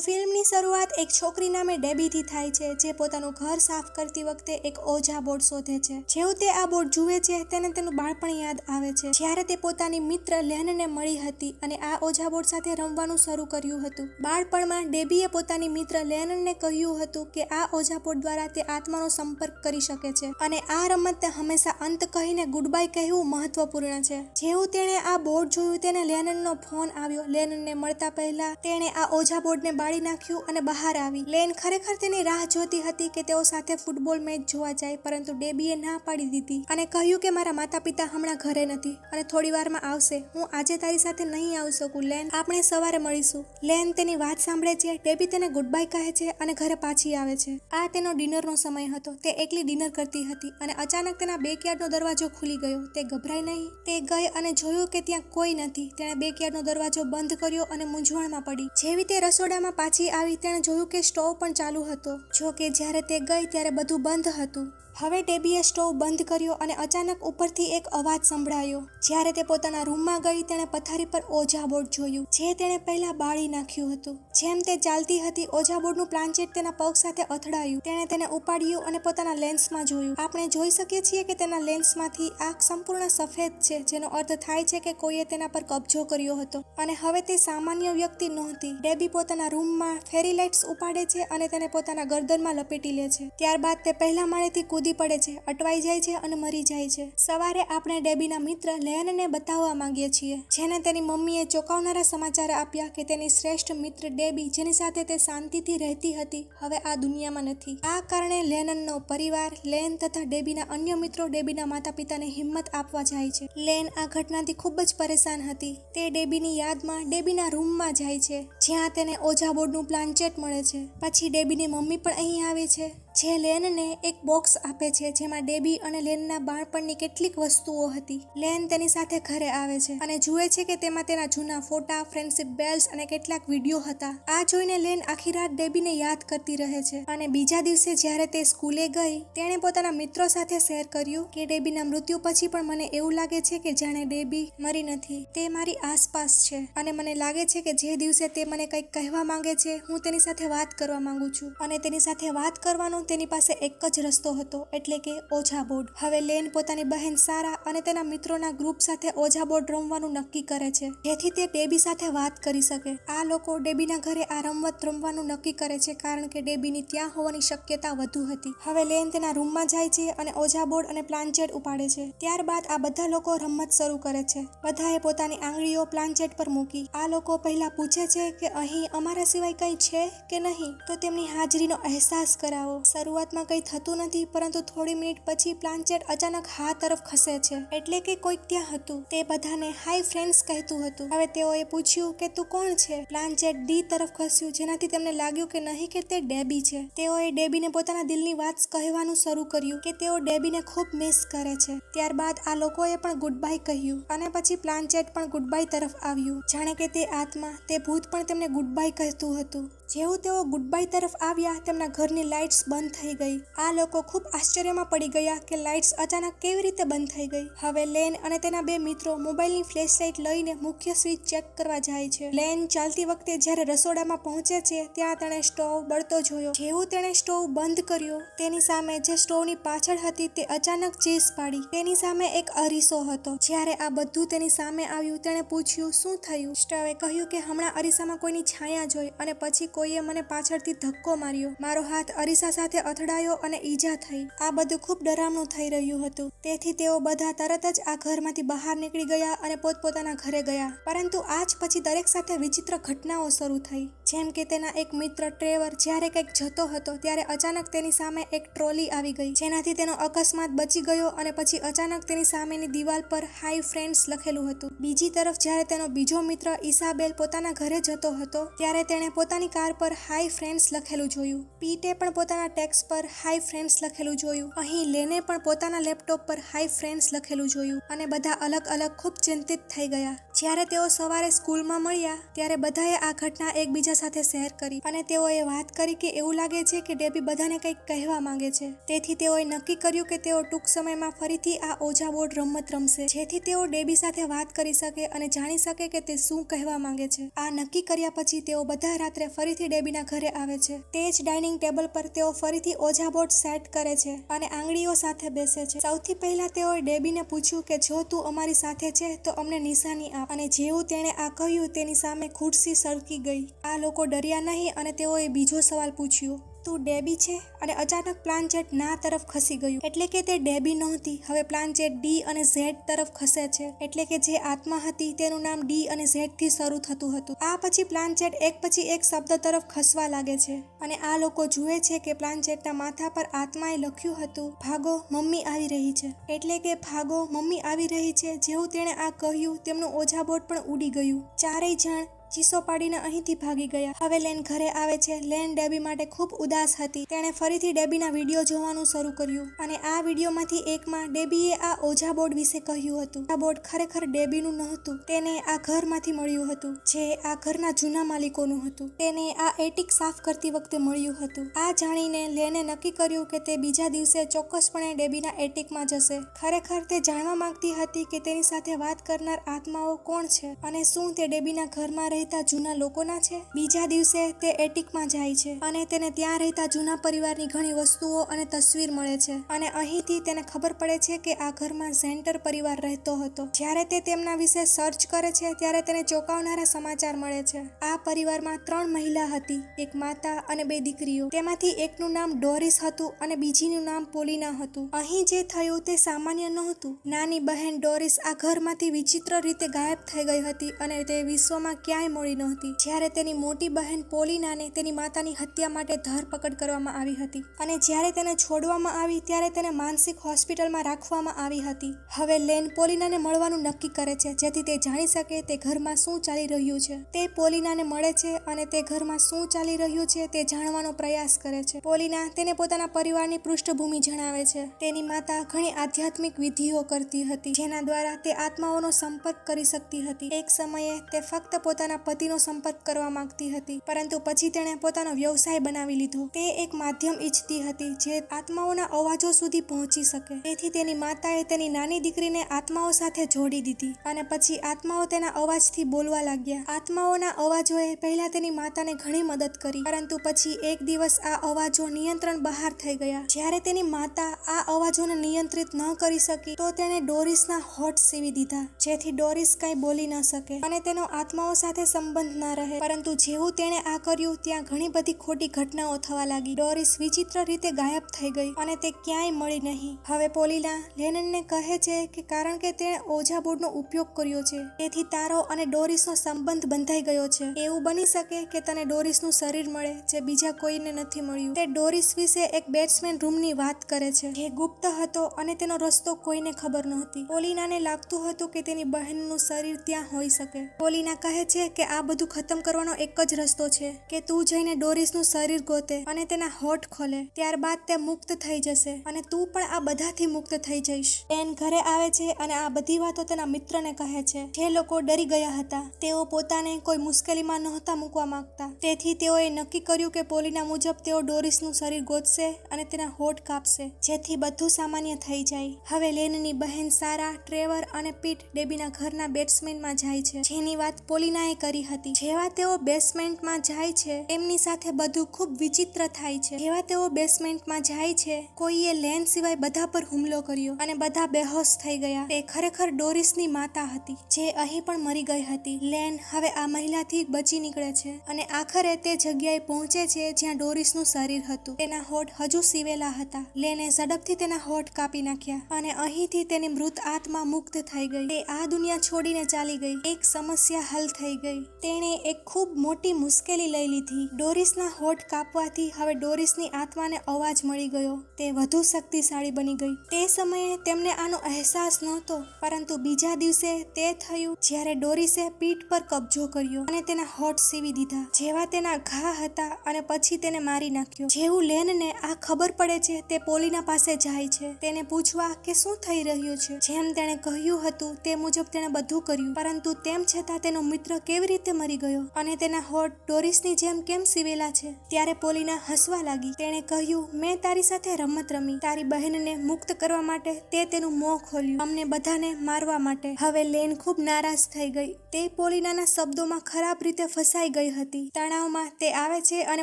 ફિલ્મની શરૂઆત એક છોકરી નામે ડેબીથી થાય છે, જે પોતાનું ઘર સાફ કરતી વખતે એક ઓઝા બોર્ડ શોધે છે. જેવું તે આ બોર્ડ જુએ છે, તેને તેનું બાળપણ યાદ આવે છે. જ્યારે તે પોતાની મિત્ર લેનને મળી હતી અને આ ઓઝા બોર્ડ સાથે રમવાનું શરૂ કર્યું હતું. બાળપણમાં ડેબીએ પોતાની મિત્ર લેનને કહ્યું હતું કે આ ઓઝા બોર્ડ દ્વારા તે આત્માનો સંપર્ક કરી શકે છે અને આ રમત હંમેશા અંત કહીને ગુડ બાય કહેવું મહત્વપૂર્ણ છે. જેવું તેણે આ બોર્ડ જોયું, તેને લેનનનો ફોન આવ્યો. લેનનને મળતા પહેલા તેણે આ ઓઝા બોર્ડને બાળી નાખ્યું અને બહાર આવી. લેન ખરેખર તેની રાહ જોતી હતી કે તેઓ સાથે ફૂટબોલ મેચ જોવા જાય, પરંતુ ડેબીએ ના પાડી દીધી અને કહ્યું કે મારા માતા પિતા હમણાં ઘરે નથી અને થોડી વારમાં આવશે. હું આજે તારી સાથે નહીં આવી શકું. લેન, આપણે સવારે મળીશું. લેન તેની વાત સાંભળે છે, ડેબી તેને ગુડ બાય કહે છે અને ઘરે પાછી આવે છે. આ તેનો ડિનરનો સમય હતો. તે એકલી ડિનર કરતી હતી અને અચાનક તેના બેકયાર્ડનો દરવાજો ખુલી ગયો. તે ગભરાઈ નહીં. તે ગઈ અને જોયું કે ત્યાં કોઈ નથી. તેણે બેકયાર્ડનો દરવાજો બંધ કર્યો અને મૂંઝવણમાં પડી. જેવી તે રસોડામાં પાછી આવી તેણે જોયું કે સ્ટોવ પણ ચાલુ હતો. જો કે જ્યારે તે ગઈ ત્યારે બધું બંધ હતું. હવે ડેબીએ સ્ટોવ બંધ કર્યો અને અચાનક ઉપરથી એક અવાજ સંભળાયો. જ્યારે તે પોતાના રૂમમાં ગઈ, તેણે પથારી પર ઓઝા બોર્ડ જોયું, જે તેણે પહેલા બાળી નાખ્યું હતું. જેમ તે ચાલતી હતી ઓજા બોર્ડનું પ્લાન્ચેટ તેના પગ સાથે અથડાયું. તેણે તેને ઉપાડ્યું અને પોતાના લેન્સમાં જોયું. આપણે જોઈ શકીએ છીએ કે તેના લેન્સમાંથી આંખ સંપૂર્ણ સફેદ છે, જેનો અર્થ થાય છે કે કોઈએ તેના પર કબજો કર્યો હતો. અને હવે તે સામાન્ય વ્યક્તિ નહોતી. ડેબી પોતાના રૂમમાં ફેરી લાઇટ્સ ઉપાડે છે અને તેને પોતાના ગરદનમાં લપેટી લે છે. ત્યારબાદ તે પહેલા માળેથી કૂદી પડે છે, અટવાઈ જાય છે અને મરી જાય છે. સવારે આપણે ડેબીના મિત્ર લેનને બતાવવા માંગીએ છીએ, જેને તેની મમ્મીએ ચોંકાવનારા સમાચાર આપ્યા કે તેની શ્રેષ્ઠ મિત્ર ડેબી જેની સાથે તે શાંતિથી રહેતી હતી, હવે આ દુનિયામાં નથી. આ કારણે લેનનનો પરિવાર, લેન તથા ડેબીના અન્ય મિત્રો ડેબીના માતા પિતાને હિંમત આપવા જાય છે. લેન આ ઘટનાથી ખૂબ જ પરેશાન હતી. તે ડેબીની યાદમાં ડેબીના રૂમમાં જાય છે, જ્યાં તેને ઓઝા બોર્ડનું પ્લાન્ચેટ મળે છે. પછી ડેબીની મમ્મી પણ અહીં આવે છે. જે લેનને એક બોક્સ આપે છે, જેમાં ડેબી અને લેનના બાળપણની કેટલીક વસ્તુઓ હતી. લેન તેની સાથે ઘરે આવે છે અને જુએ છે કે તેમાં તેના જૂના ફોટા, ફ્રેન્ડશિપ બેલ્સ અને કેટલાક વીડિયો હતા. આ જોઈને લેન આખી રાત ડેબીને યાદ કરતી રહે છે અને બીજા દિવસે જ્યારે તે સ્કૂલે ગઈ, તેણે પોતાના મિત્રો સાથે શેર કર્યું કે ડેબીના મૃત્યુ પછી પણ મને એવું લાગે છે કે જાણે ડેબી મરી નથી. તે મારી આસપાસ છે અને મને લાગે છે કે જે દિવસે તે મને કંઈક કહેવા માંગે છે, હું તેની સાથે વાત કરવા માંગુ છું અને તેની સાથે વાત કરવાનો તેની પાસે એક જ રસ્તો હતો, એટલે કે ઓઝા બોર્ડ. હવે લેન પોતાની બહેન સારા અને તેના મિત્રોના ગ્રુપ સાથે ઓઝા બોર્ડ રમવાનું નક્કી કરે છે. જેથી તે ડેબી સાથે વાત કરી શકે. આ લોકો ડેબીના ઘરે આ રમત રમવાનું નક્કી કરે છે કારણ કે ડેબીની ત્યાં હોવાની શક્યતા વધુ હતી. હવે લેન તેના રૂમમાં જાય છે અને ઓઝા બોર્ડ અને પ્લાન્ચેટ ઉપાડે છે. ત્યારબાદ આ બધા લોકો રમત શરૂ કરે છે. બધાએ પોતાની આંગળીઓ પ્લાન્ચેટ પર મૂકી. આ લોકો પહેલા પૂછે છે કે અહીં અમારા સિવાય કંઈ છે કે નહીં? તો તેમની હાજરીનો અહેસાસ કરાવો. શરૂઆતમાં કંઈ થતું નથી, પરંતુ થોડી મિનિટ પછી પ્લાન્ચેટ અચાનક હા તરફ ખસે છે. એટલે કે કોઈક ત્યાં હતું. તે બધાને હાય ફ્રેન્ડ્સ કહેતું હતું. હવે તેઓએ પૂછ્યું કે, તું કોણ છે? પ્લાન્ચેટ ડી તરફ ખસ્યું. જેનાથી તેમને લાગ્યું કે, નહીં, કે તે ડેબી છે. તેઓએ ડેબીને પોતાના દિલની વાત કહેવાનું શરૂ કર્યું કે, તેઓ ડેબીને ખૂબ મિસ કરે છે. ત્યારબાદ આ લોકોએ પણ ગુડ બાય કહ્યું અને પછી પ્લાન્ચેટ પણ ગુડ બાય તરફ આવ્યું. જાણે કે તે આત્મા, તે ભૂત પણ તેમને ગુડ બાય કહેતું હતું. જેવું તેઓ ગુડ બાય તરફ આવ્યા, તેમના ઘરની લાઇટ્સ બંધ થઈ ગઈ. આ લોકો ખૂબ આશ્ચર્યમાં પડી ગયા કે લાઇટ્સ અચાનક કેવી રીતે બંધ થઈ ગઈ. હવે લેન અને તેના બે મિત્રો મોબાઈલની ફ્લેશ લાઇટ લઈને મુખ્ય સ્વિચ ચેક કરવા જાય છે. લેન ચાલતી વખતે જ્યારે રસોડામાં પહોંચે છે, ત્યાં તેણે સ્ટોવ બળતો જોયો. જેવું તેણે સ્ટોવ બંધ કર્યો, તેની સામે જે સ્ટોવની પાછળ હતી તે અચાનક ચીસ પાડી. તેની સામે એક અરીસો હતો. જ્યારે આ બધું તેની સામે આવ્યું, તેણે પૂછ્યું, શું થયું? સ્ટવે કહ્યું કે, હમણાં અરીસામાં કોઈની છાયા જોઈ અને પછી કોઈએ મને પાછળથી ધક્કો માર્યો. મારો હાથ અરીસા સાથે અથડાયો અને ઈજા થઈ. આ બધું ખૂબ ડરામણું થઈ રહ્યું હતું. તેથી તેઓ બધા તરત જ આ ઘરમાંથી બહાર નીકળી ગયા અને પોતપોતાના ઘરે ગયા. પરંતુ આજ પછી દરેક સાથે વિચિત્ર ઘટનાઓ શરૂ થઈ. જેમ કે તેના એક મિત્ર ટ્રેવર જ્યારે કંઈક જતો હતો ત્યારે અચાનક તેની સામે એક ટ્રોલી આવી ગઈ. જેનાથી તેનો અકસ્માત બચી ગયો અને પછી અચાનક તેની સામેની દિવાલ પર હાઈ ફ્રેન્ડ્સ લખેલું હતું. બીજી તરફ જ્યારે તેનો બીજો મિત્ર ઈસાબેલ પોતાના ઘરે જતો હતો ત્યારે તેણે પોતાની કાર પર હાઈ ફ્રેન્ડ્સ લખેલું જોયું. પીટે પણ પોતાના ટેક્સ પર હાઈ ફ્રેન્ડ્સ લખેલું જોયું. અહીં લેને પણ પોતાના લેપટોપ પર હાઈ ફ્રેન્ડ્સ લખેલું જોયું અને બધા અલગ અલગ ખૂબ ચિંતિત થઈ ગયા. જ્યારે તેઓ સવારે સ્કૂલમાં મળ્યા, ત્યારે બધાએ આ ઘટના એકબીજા સાથે શેર કરી અને તેઓએ વાત કરી કે એવું લાગે છે કે ડેબી બધાને કંઈક કહેવા માંગે છે. તેથી તેઓએ નક્કી કર્યું કે તેઓ ટૂંક સમયમાં ફરીથી આ ઓજા બોર્ડ રમત રમશે. જેથી તેઓ ડેબી સાથે વાત કરી શકે અને જાણી શકે કે તે શું કહેવા માંગે છે. આ નક્કી કર્યા પછી તેઓ બધા રાત્રે ફરીથી ડેબીના ઘરે આવે છે. તે જ ડાઇનિંગ ટેબલ પર તેઓ ફરીથી ઓજા બોર્ડ સેટ કરે છે અને આંગળીઓ સાથે બેસે છે. સૌથી પહેલા તેઓએ ડેબીને પૂછ્યું કે, જો તું અમારી સાથે છે, તો અમને નિશાની આપ. અને જેવું તેણે આ કહ્યું, તેની સામે ખુરશી સરકી ગઈ. આ લોકો ડર્યા નહીં અને તેઓએ બીજો સવાલ પૂછ્યો તું ડેબી છે અને અચાનક પ્લાનચેટ ના તરફ ખસી ગયું. એટલે કે તે ડેબી નહોતી. હવે પ્લાનચેટ ડી અને ઝેડ તરફ ખસે છે. એટલે કે જે આત્મા હતી તેનું નામ ડી અને ઝેડથી શરૂ થતું હતું. આ પછી પ્લાનચેટ એક પછી એક શબ્દ તરફ ખસવા લાગે છે. અને આ લોકો જુએ છે કે પ્લાનચેટના માથા પર આત્માએ લખ્યું હતું, ભાગો, મમ્મી આવી રહી છે. એટલે કે, ભાગો, મમ્મી આવી રહી છે. જેવું તેણે આ કહ્યું, તેમનું ઓઝા બોર્ડ પણ ઉડી ગયું. ચારેય જણ ચીસો પાડીને અહીંથી ભાગી ગયા. હવે લેન ઘરે આવે છે. લેન ડેબી માટે ખૂબ ઉદાસ હતી. તેણે ફરીથી ડેબીના વીડિયો જોવાનું શરૂ કર્યું અને આ વિડીયોમાંથી એકમાં ડેબીએ આ ઓઝા બોર્ડ વિશે કહ્યું હતું. આ બોર્ડ ખરેખર ડેબીનું નહોતું. તેને આ ઘરમાંથી મળ્યું હતું, જે આ ઘરના જૂના માલિકોનું હતું. તેને આ એટિક સાફ કરતી વખતે મળ્યું હતું. આ જાણીને લેને નક્કી કર્યું કે તે બીજા દિવસે ચોક્કસપણે ડેબીના એટિકમાં જશે. ખરેખર તે જાણવા માંગતી હતી કે તેની સાથે વાત કરનાર આત્માઓ કોણ છે અને શું તે ડેબીના ઘરમાં રહેતા જૂના લોકોના છે. બીજા દિવસે તે એટિકમાં જાય છે અને તેને ત્યાં રહેતા જૂના પરિવારની ઘણી વસ્તુઓ અને તસવીર મળે છે. અને અહીંથી તેને ખબર પડે છે કે આ ઘરમાં સેન્ટર પરિવાર રહેતો હતો. જ્યારે તે તેમના વિશે સર્ચ કરે છે, ત્યારે તેને ચોંકાવનારા સમાચાર મળે છે. આ પરિવારમાં ત્રણ મહિલા હતી, એક માતા અને બે દીકરીઓ. તેમાંથી એકનું નામ ડોરિસ હતું અને બીજીનું નામ પોલીના હતું. અહીં જે થયું તે સામાન્ય નહોતું. નાની બહેન ડોરિસ આ ઘરમાંથી વિચિત્ર રીતે ગાયબ થઈ ગઈ હતી અને તે વિશ્વમાં ક્યાંય મળી નહોતી. જ્યારે તેની મોટી બહેન પોલિનાને તેની માતાની હત્યા માટે ધરપકડ કરવામાં આવી હતી અને જ્યારે તેને છોડવામાં આવી ત્યારે તેને માનસિક હોસ્પિટલમાં રાખવામાં આવી હતી. હવે લેન પોલીનાને મળવાનું નક્કી કરે છે, જેથી તે જાણી શકે તે ઘરમાં શું ચાલી રહ્યું છે. તે પોલિનાને મળે છે અને તે ઘરમાં શું ચાલી રહ્યું છે તે જાણવાનો પ્રયાસ કરે છે. પોલીના તેને પોતાના પરિવારની પૃષ્ઠભૂમિ જણાવે છે. તેની માતા ઘણી આધ્યાત્મિક વિધિઓ કરતી હતી, જેના દ્વારા તે આત્માઓનો સંપર્ક કરી શકતી હતી. એક સમયે તે ફક્ત પોતાના પતિનો સંપર્ક કરવા માંગતી હતી. પરંતુ પછી તેણે પોતાનો વ્યવસાય બનાવી લીધો. તે એક માધ્યમ ઈચ્છતી હતી જે આત્માઓના અવાજો સુધી પહોંચી શકે. તેથી તેની માતાએ તેની નાની દીકરીને આત્માઓ સાથે જોડી દીધી અને પછી આત્માઓ તેના અવાજથી બોલવા લાગ્યા. આત્માઓના અવાજોએ પહેલા તેની માતાને ઘણી મદદ કરી, પરંતુ પછી એક દિવસ આ અવાજો નિયંત્રણ બહાર થઈ ગયા. જ્યારે તેની માતા આ અવાજોને નિયંત્રિત ન કરી શકી, તો તેણે ડોરિસના હોટ સીવી દીધા, જેથી ડોરિસ કંઈ બોલી ન શકે અને તેનો આત્માઓ સાથે સંબંધ ન રહે. પરંતુ જેવું તેણે આ કર્યું, ત્યાં ઘણી બધી ખોટી ઘટનાઓ થવા લાગી. ડોરિસ વિચિત્ર રીતે ગાયબ થઈ ગઈ અને તે ક્યાંય મળી નહીં. હવે પોલીના લેનનને કહે છે કે કારણ કે તેણે ઓઝા બોર્ડનો ઉપયોગ કર્યો છે, તેથી તારો અને ડોરિસનો સંબંધ બંધાઈ ગયો છે. એવું બની શકે કે તને ડોરિસનું શરીર મળે, જે બીજા કોઈને નથી મળ્યું. તે ડોરિસ વિશે એક બેટ્સમેન રૂમની વાત કરે છે. જે ગુપ્ત હતો અને તેનો રસ્તો કોઈને ખબર નહોતી. પોલીનાને લાગતું હતું કે તેની બહેનનું શરીર ત્યાં હોઈ શકે. પોલીના કહે છે કે આ બધું ખતમ કરવાનો એક જ રસ્તો છે કે તું જઈને ડોરિસનું શરીર ગોતે અને તેના હોઠ ખોલે, ત્યારબાદ તે મુક્ત થઈ જશે અને તું પણ આ બધાથી મુક્ત થઈ જઈશ. એન ઘરે આવે છે અને આ બધી વાતો તેના મિત્રને કહે છે. જે લોકો ડરી ગયા હતા, તેઓ પોતાને કોઈ મુશ્કેલીમાં નહોતા મૂકવા માંગતા. તેથી તેઓએ નક્કી કર્યું કે પોલીના મુજબ તેઓ ડોરિસનું શરીર ગોતશે અને તેના હોઠ કાપશે, જેથી બધું સામાન્ય થઈ જાય. હવે લેનની બહેન સારા, ટ્રેવર અને પીટ ડેબીના ઘરના બેટ્સમેનમાં જાય છે. જેની વાત પોલીનાએ કરી હતી. જેવા તેઓ બેસમેન્ટમાં જાય છે, એમની સાથે બધું ખૂબ વિચિત્ર થાય છે. જેવા તેઓ બેસમેન્ટમાં જાય છે, કોઈએ લેન સિવાય બધા પર હુમલો કર્યો અને બધા બેહોશ થઈ ગયા. તે ખરેખર ડોરિસની માતા હતી, જે અહીં પણ મરી ગઈ હતી. લેન હવે આ મહિલાથી બચી નીકળે છે અને આખરે તે જગ્યાએ પહોંચે છે જ્યાં ડોરિસનું શરીર હતું. તેના હોઠ હજુ સીવેલા હતા. લેને ઝડપથી તેના હોઠ કાપી નાખ્યા અને અહીંથી તેની મૃત આત્મા મુક્ત થઈ ગઈ. તે આ દુનિયા છોડીને ચાલી ગઈ. એક સમસ્યા હલ થઈ ગઈ. તેણે એક ખૂબ મોટી મુશ્કેલી લઈ લીધી. ડોરિસના હોઠ કાપવાથી હવે ડોરિસની આત્માને અવાજ મળી ગયો. તે વધુ શક્તિશાળી બની ગઈ. તે સમયે તેમને આનો અહેસાસ નહોતો, પરંતુ બીજા દિવસે તે થયું જ્યારે ડોરિસે પીઠ પર કબજો કર્યો અને તેના હોઠ સીવી દીધા. જેવા તેના ઘા હતા અને પછી તેને મારી નાખ્યો. જેવું લેનને આ ખબર પડે છે, તે પોલીના પાસે જાય છે. તેને પૂછવા કે શું થઈ રહ્યું છે? જેમ તેણે કહ્યું હતું, તે મુજબ તેણે બધું કર્યું. પરંતુ તેમ છતાં તેનો મિત્ર કેવી રીતે મરી ગયો? અને તેના હોઠ ડોરિસની જેમ કેમ સીવેલા છે? ત્યારે પોલીના હસવા લાગી. તેણે કહ્યું, મેં તારી સાથે રમત રમી. તારી બહેનને મુક્ત કરવા માટે તે તેનું મોં ખોલ્યું. અમને બધાને મારવા માટે. હવે લેન ખૂબ નારાજ થઈ ગઈ. તે પોલીનાના શબ્દોમાં ખરાબ રીતે ફસાઈ ગઈ હતી. તણાવમાં તે આવે છે અને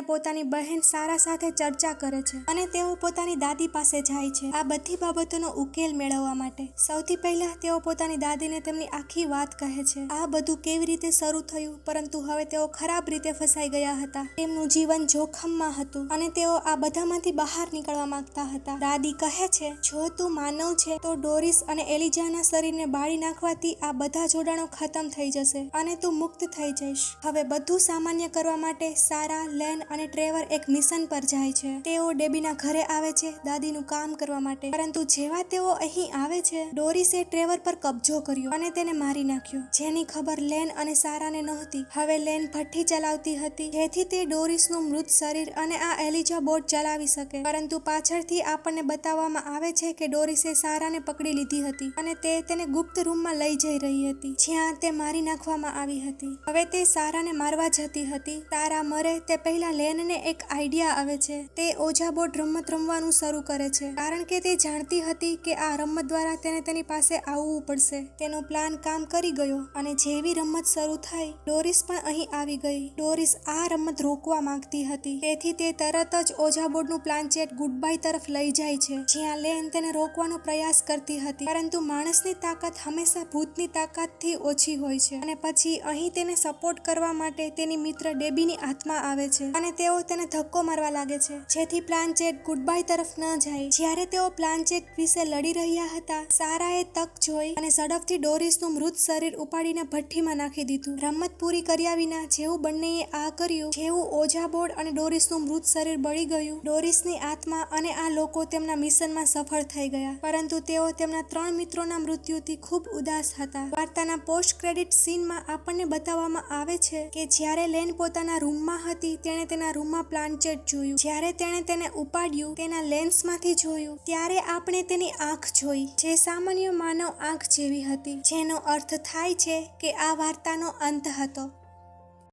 પોતાની બહેન સારા સાથે ચર્ચા કરે છે. અને તેઓ પોતાની દાદી પાસે જાય છે. આ બધી બાબતોનો ઉકેલ મેળવવા માટે. સૌથી પહેલા તેઓ પોતાની દાદીને તેમની આખી વાત કહે છે. આ બધું કેવી રીતે શરૂ થયું, પરંતુ હવે તેઓ ખરાબ રીતે ફસાઈ ગયા હતા. તેમનું જીવન જોખમમાં હતું અને તેઓ આ બધામાંથી બહાર નીકળવા માંગતા હતા. દાદી કહે છે, જો તું માનવ છે, તો ડોરિસ અને એલિજાના શરીરને બાળી નાખવાથી આ બધા જોડાણો ખતમ થઈ જશે અને તું મુક્ત થઈ જઈશ. હવે બધું સામાન્ય કરવા માટે સારા, લેન અને ટ્રેવર એક મિશન પર જાય છે. તેઓ ડેબીના ઘરે આવે છે દાદીનું કામ કરવા માટે. પરંતુ જેવા તેઓ અહીં આવે છે, ડોરિસે ટ્રેવર પર કબજો કર્યો અને તેને મારી નાખ્યો. જેની ખબર લેન અને સારાને નહોતી. હવે લેન ભઠ્ઠી ચલાવતી હતી. જેથી તે ડોરિસનું મૃત શરીર અને આ એલિજા બોટ ચલાવી શકે. પરંતુ પાછળથી આપણને બતાવવામાં આવે છે કે ડોરિસે સારાને પકડી લીધી હતી અને તે તેને ગુપ્ત રૂમમાં લઈ જઈ રહી હતી, જ્યાં તે મારી નાખવામાં આવી હતી. હવે તે સારાને મારવા જતી હતી. તારા મરે તે પહેલા લેનને એક આઈડિયા આવે છે. તે ઓજા બોટ રમત રમવાનું શરૂ કરે છે, કારણ કે તે જાણતી હતી કે આ રમત દ્વારા તેને તેની પાસે આવવું પડશે. તેનો પ્લાન કામ કરી ગયો અને જેવી રમત શરૂ થઈ ડોરિસ પણ અહીં આવી ગઈ. ડોરિસ આ રમત રોકવા માંગતી હતી. તેથી તે તરત જ ઓઝા બોર્ડનું પ્લાન ચેટ ગુડ તરફ લઈ જાય છે. જ્યાં લેન તેને રોકવાનો પ્રયાસ કરતી હતી. પરંતુ માણસની તાકાત હંમેશા ભૂતની તાકાતથી ઓછી હોય છે. અને પછી અહીં તેને સપોર્ટ કરવા માટે તેની મિત્ર ડેબીની આત્મા આવે છે. અને તેઓ તેને ધક્કો મારવા લાગે છે. જેથી પ્લાન ચેટ ગુડ બાય તરફ ન જાય. જ્યારે તેઓ પ્લાન ચેટ વિશે લડી રહ્યા હતા, સારાએ તક જોઈ અને ઝડપથી ડોરિસનું મૃત શરીર ઉપાડીને ભઠ્ઠીમાં નાખી દીધું. રમત પૂરી કર્યા વિના જેવું બંનેએ આ કર્યું. જેવું ઓજા બોર્ડ અને ડોરિસનું મૃત શરીર બળી ગયું. ડોરિસની આત્મા અને આ લોકો તેમના મિશનમાં સફળ થઈ ગયા. પરંતુ તેઓ તેમના ત્રણ મિત્રોના મૃત્યુથી ખૂબ ઉદાસ હતા. વાર્તાના પોસ્ટ ક્રેડિટ સીનમાં આપણને બતાવવામાં આવે છે કે જ્યારે લેન પોતાના રૂમમાં હતી, તેણે તેના રૂમમાં પ્લાન્ચેટ જોયું. જ્યારે તેણે તેને ઉપાડ્યું, તેના લેન્સમાંથી જોયું, ત્યારે આપણે તેની આંખ જોઈ, જે સામાન્ય માનવ આંખ જેવી હતી. જેનો અર્થ થાય છે કે આ વાર્તાનો અંત હતો.